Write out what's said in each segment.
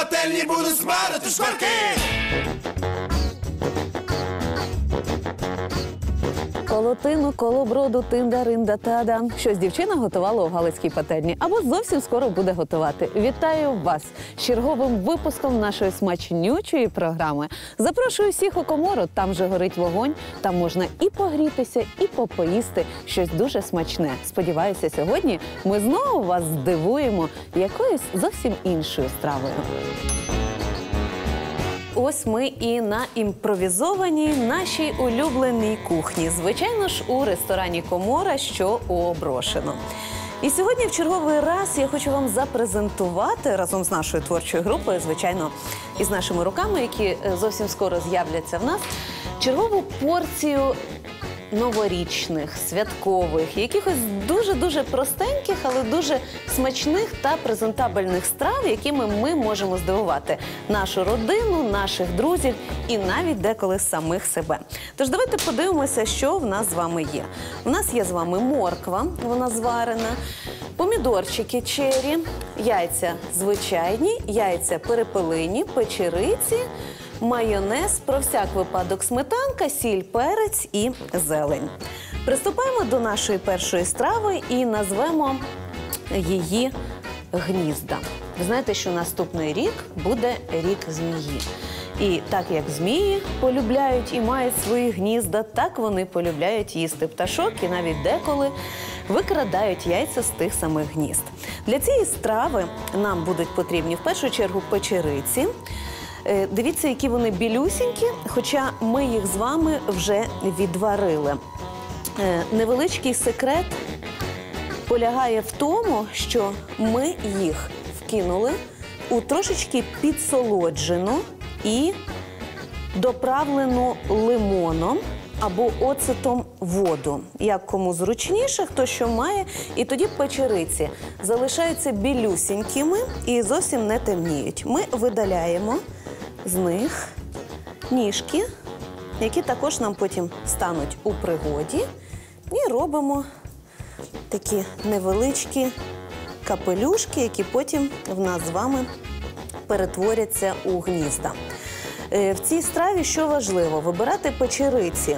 пательні буду смарити шкварки. Колотину, колоброду, тинда-ринда тада. Щось дівчина готувала у Галицькій пательні або зовсім скоро буде готувати. Вітаю вас з черговим випуском нашої смачнючої програми. Запрошую всіх у комору. Там же горить вогонь. Там можна і погрітися, і попоїсти щось дуже смачне. Сподіваюся, сьогодні ми знову вас здивуємо якоюсь зовсім іншою стравою. Ось ми і на імпровізованій нашій улюбленій кухні. Звичайно ж, у ресторані Комора, що Оброшено. І сьогодні в черговий раз я хочу вам запрезентувати разом з нашою творчою групою, звичайно, і з нашими руками, які е, зовсім скоро з'являться в нас, чергову порцію новорічних, святкових, якихось дуже-дуже простеньких, але дуже смачних та презентабельних страв, якими ми можемо здивувати нашу родину, наших друзів і навіть деколи самих себе. Тож давайте подивимося, що в нас з вами є. У нас є з вами морква, вона зварена, помідорчики чері, яйця звичайні, яйця перепелині, печериці майонез, про всяк випадок сметанка, сіль, перець і зелень. Приступаємо до нашої першої страви і назвемо її гнізда. Ви знаєте, що наступний рік буде рік змії. І так як змії полюбляють і мають свої гнізда, так вони полюбляють їсти пташок і навіть деколи викрадають яйця з тих самих гнізд. Для цієї страви нам будуть потрібні в першу чергу печериці. Е, Дивіться, які вони білюсінькі, хоча ми їх з вами вже відварили. Е, Невеличкий секрет полягає в тому, що ми їх вкинули у трошечки підсолоджену і доправлену лимоном або оцетом воду. Як кому зручніше, хто що має, і тоді печериці залишаються білюсінькими і зовсім не темніють. Ми видаляємо з них ніжки, які також нам потім стануть у пригоді, і робимо такі невеличкі капелюшки, які потім в нас з вами перетворяться у гнізда. Е, В цій страві що важливо? Вибирати печериці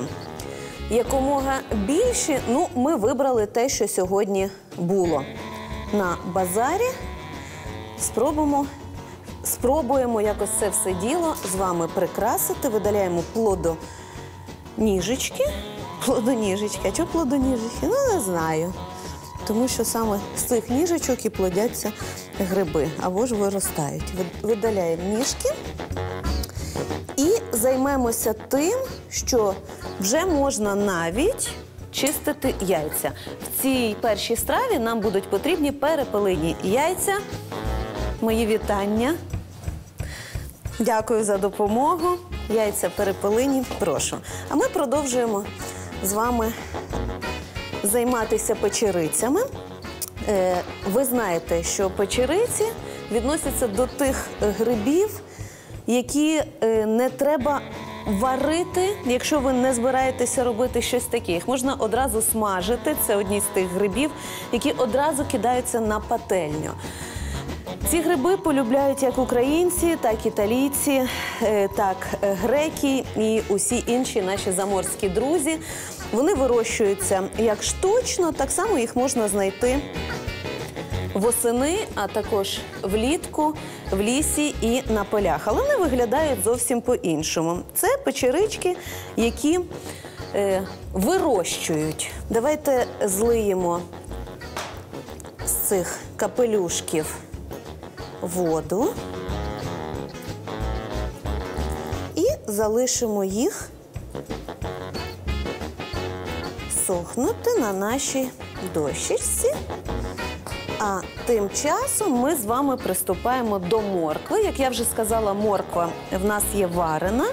якомога більші. Ну, ми вибрали те, що сьогодні було на базарі. Спробуємо, спробуємо якось це все діло з вами прикрасити. Видаляємо плодоніжечки. Плодоніжечки. А чого плодоніжечки? Ну, не знаю. Тому що саме з цих ніжечок і плодяться гриби або ж виростають. Видаляємо ніжки. І займемося тим, що вже можна навіть чистити яйця. В цій першій страві нам будуть потрібні перепелині яйця. Мої вітання. Дякую за допомогу. Яйця перепелині, прошу. А ми продовжуємо з вами займатися печерицями. Е, Ви знаєте, що печериці відносяться до тих грибів, які е, не треба варити, якщо ви не збираєтеся робити щось таке. Їх можна одразу смажити. Це одні з тих грибів, які одразу кидаються на пательню. Ці гриби полюбляють як українці, так італійці, е, так е, греки і усі інші наші заморські друзі. Вони вирощуються як штучно, так само їх можна знайти восени, а також влітку, в лісі і на полях. Але вони виглядають зовсім по-іншому. Це печерички, які е, вирощують. Давайте злиємо з цих капелюшків воду і залишимо їх сохнути на нашій дощечці. А тим часом ми з вами приступаємо до моркви. Як я вже сказала, морква в нас є варена.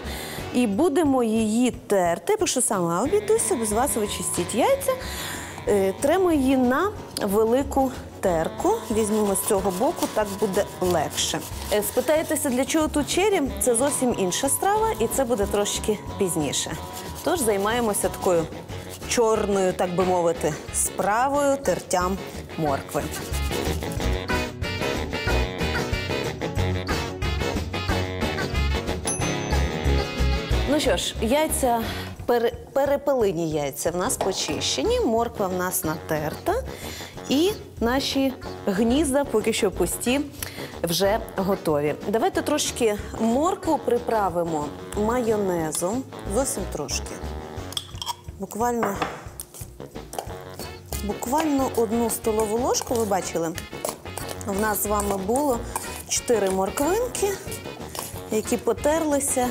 І будемо її терти, бо що сама обійдуся, без вас вичистіть яйця. Е, Тремо її на велику терку. Візьмемо з цього боку, так буде легше. Е, спитаєтеся, для чого тут чері? Це зовсім інша страва, і це буде трошки пізніше. Тож займаємося такою чорною, так би мовити, справою тертям моркви. Ну що ж, яйця перепелині яйця в нас почищені, морква в нас натерта і наші гнізда поки що пусті. Вже готові. Давайте трошки моркву приправимо майонезом. Зовсім трошки. Буквально, буквально одну столову ложку, ви бачили, в нас з вами було 4 морквинки, які потерлися.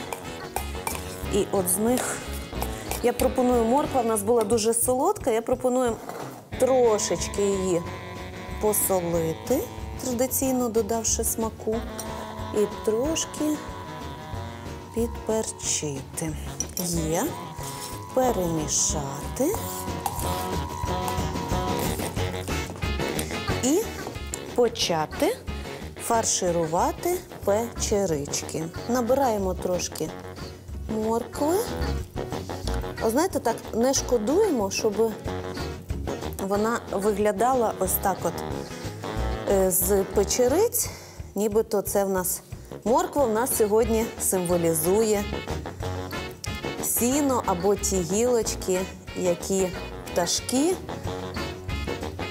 І от з них я пропоную морква, в нас була дуже солодка. Я пропоную трошечки її посолити, традиційно додавши смаку, і трошки підперчити. Є. Перемішати. І почати фарширувати печерички. Набираємо трошки моркви. А знаєте, так не шкодуємо, щоб вона виглядала ось так от е, з печериць, нібито це в нас морква в нас сьогодні символізує сіно або ті гілочки, які пташки,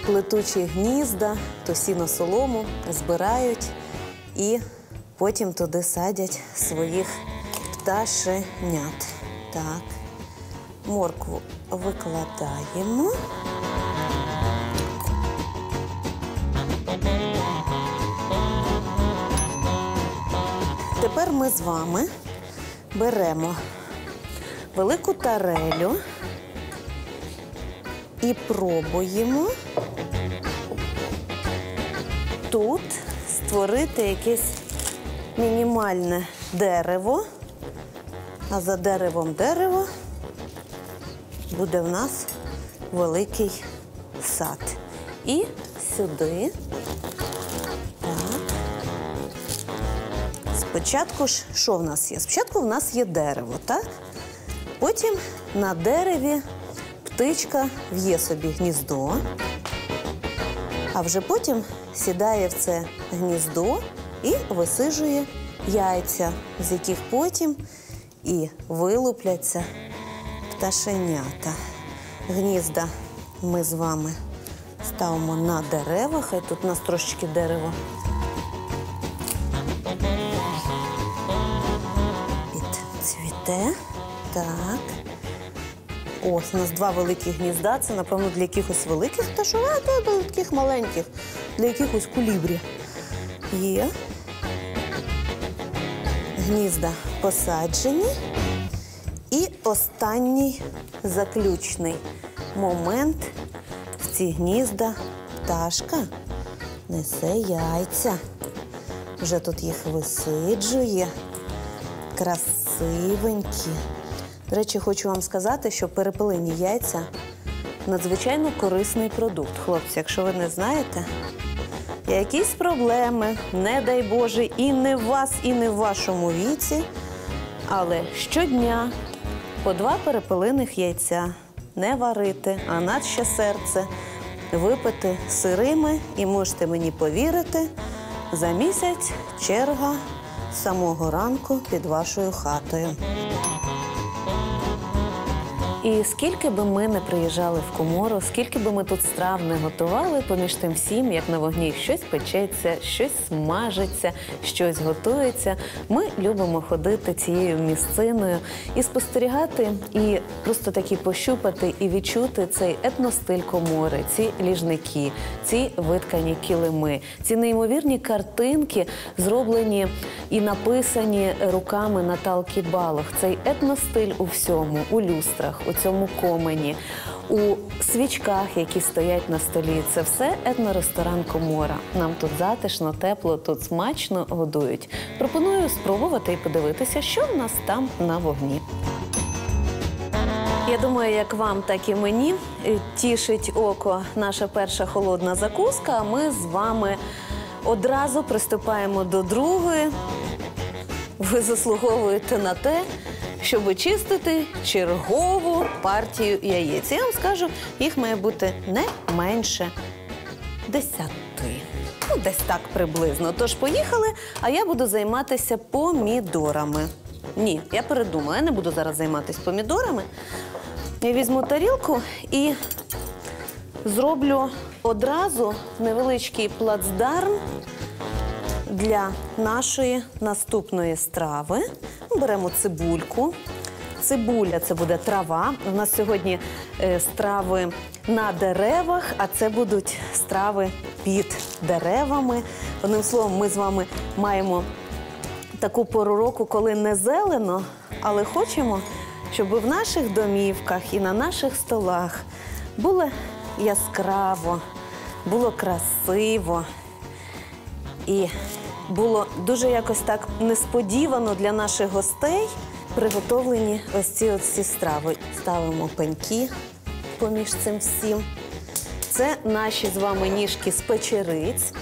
плетучі гнізда, то сіно солому збирають і потім туди садять своїх пташенят. Так, моркву викладаємо. Тепер ми з вами беремо велику тарелю і пробуємо тут створити якесь мінімальне дерево, а за деревом дерево буде в нас великий сад. І сюди. Спочатку ж що в нас є? Спочатку в нас є дерево, так? Потім на дереві птичка в'є собі гніздо, а вже потім сідає в це гніздо і висижує яйця, з яких потім і вилупляться пташенята. Гнізда ми з вами ставимо на дерева, хай тут у нас трошечки дерево. Підцвіте. Так. Ось у нас два великі гнізда. Це, напевно, для якихось великих пташок, а то для таких маленьких, для якихось кулібрі. Є. Гнізда посаджені. І останній заключний момент в ці гнізда пташка несе яйця. Вже тут їх висиджує. Красивенькі. До речі, хочу вам сказати, що перепелині яйця надзвичайно корисний продукт. Хлопці, якщо ви не знаєте, якісь проблеми, не дай Боже, і не в вас, і не в вашому віці. Але щодня по два перепелиних яйця не варити, а наче серце випити сирими, і можете мені повірити, за місяць черга самого ранку під вашою хатою. І скільки би ми не приїжджали в комору, скільки би ми тут страв не готували, поміж тим всім, як на вогні щось печеться, щось смажиться, щось готується. Ми любимо ходити цією місциною і спостерігати, і просто таки пощупати і відчути цей етностиль комори, ці ліжники, ці виткані килими, ці неймовірні картинки, зроблені і написані руками Наталки Балох. Цей етностиль у всьому, у люстрах, у цьому комені, у свічках, які стоять на столі. Це все етноресторан Комора. Нам тут затишно, тепло, тут смачно годують. Пропоную спробувати і подивитися, що в нас там на вогні. Я думаю, як вам, так і мені тішить око наша перша холодна закуска. А ми з вами одразу приступаємо до другої. Ви заслуговуєте на те, щоб очистити чергову партію яєць. Я вам скажу, їх має бути не менше десяти. Ну, десь так приблизно. Тож поїхали, а я буду займатися помідорами. Ні, я передумала. Я не буду зараз займатися помідорами. Я візьму тарілку і зроблю одразу невеличкий плацдарм для нашої наступної страви. Беремо цибульку. Цибуля це буде трава. У нас сьогодні е, страви на деревах, а це будуть страви під деревами. Одним словом, ми з вами маємо таку пору року, коли не зелено, але хочемо, щоб в наших домівках і на наших столах було яскраво, було красиво. І було дуже якось так несподівано для наших гостей приготовлені ось ці от всі страви. Ставимо пеньки поміж цим всім. Це наші з вами ніжки з печериць.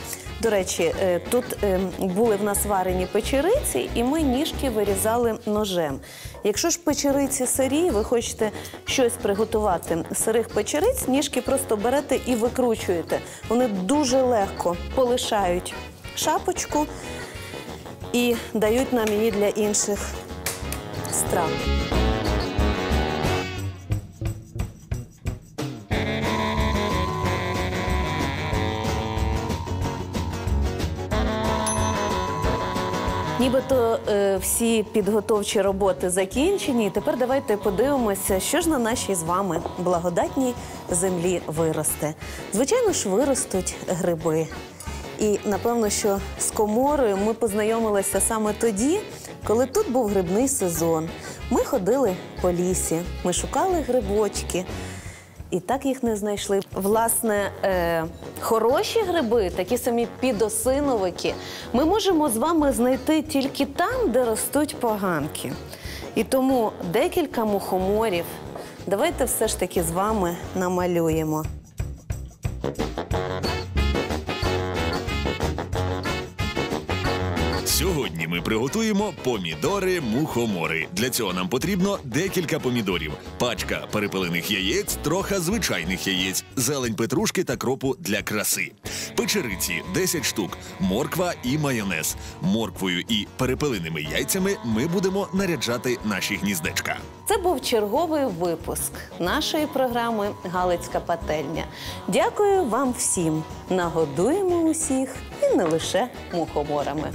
До речі, е, тут е, були в нас варені печериці, і ми ніжки вирізали ножем. Якщо ж печериці сирі, ви хочете щось приготувати з сирих печериць, ніжки просто берете і викручуєте. Вони дуже легко полишають шапочку і дають нам її для інших страв. Нібито е, всі підготовчі роботи закінчені. І Тепер давайте подивимося, що ж на нашій з вами благодатній землі виросте. Звичайно ж, виростуть гриби. І напевно, що з коморою ми познайомилися саме тоді, коли тут був грибний сезон. Ми ходили по лісі, ми шукали грибочки. І так їх не знайшли. Власне, е, хороші гриби, такі самі підосиновики, ми можемо з вами знайти тільки там, де ростуть поганки. І тому декілька мухоморів давайте все ж таки з вами намалюємо. Сьогодні ми приготуємо помідори-мухомори. Для цього нам потрібно декілька помідорів, пачка перепелених яєць, трохи звичайних яєць, зелень петрушки та кропу для краси, печериці 10 штук, морква і майонез. Морквою і перепеленими яйцями ми будемо наряджати наші гніздечка. Це був черговий випуск нашої програми Галицька пательня. Дякую вам всім. Нагодуємо усіх і не лише мухоморами.